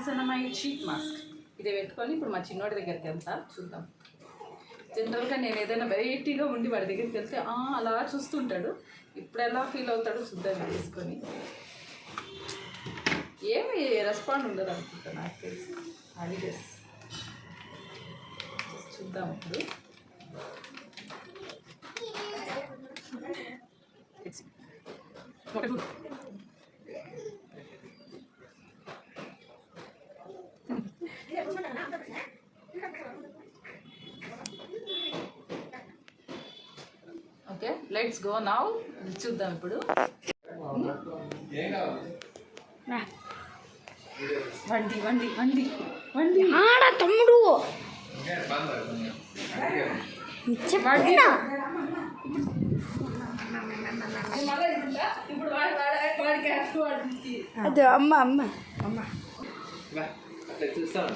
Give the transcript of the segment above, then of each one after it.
నియాసనమై sheet mask ఇది పెట్టుకొని ఇప్పుడు మా చిన్నోడి దగ్గరికి వెళ్తా చూద్దాం. జనరల్గా నేను ఏదైనా వెరైటీగా ఉండి వాడి దగ్గరికి వెళ్తే అలా చూస్తుంటాడు. ఇప్పుడు ఎలా ఫీల్ అవుతాడో చూద్దాం తీసుకొని. ఏమి రెస్పాండ్ ఉండదు అనుకుంటా నాకు తెలిసి. అది చూద్దాం ఇప్పుడు. ఒకటి లెట్స్ గో నౌ. చూద్దాం ఇప్పుడు. వండి వండి వండి వండి. ఆడ తమ్ముడు. చెప్పిన? ఇప్పుడు వాడి వాడి వాడికి వాడికి అది అమ్మ అమ్మ అమ్మ చూస్తాను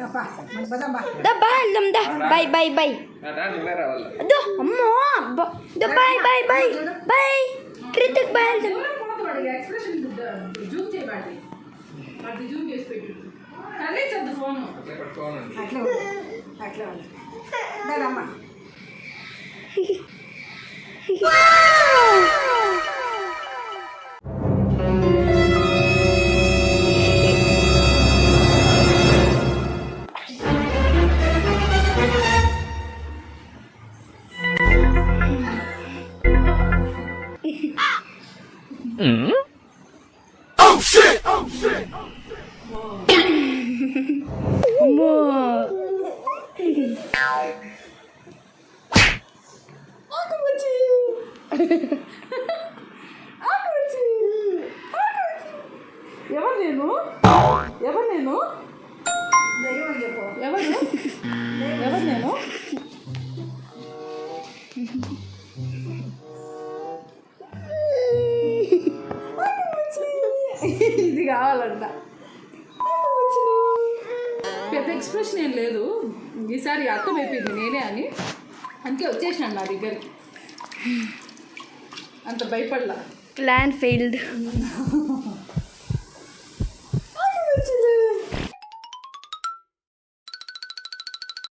దా దా. దా దా దా దా దా బా వెళ్దాం దా బై. బై. బై రా నువ్వే రావాలి దో అమ్మో బ- 응? Oh shit! Oh shit! 어머. 아 그렇지. 아 그렇지. 아 그렇지. 야반네 너? 야반네 너? ఇది కావాలంట. పెద్ద ఎక్స్ప్రెషన్ ఏం లేదు. ఈసారి అర్థమైపోయింది నేనే అని. అందుకే వచ్చేసినాను నా దగ్గరికి. అంత భయపడలా. Plan failed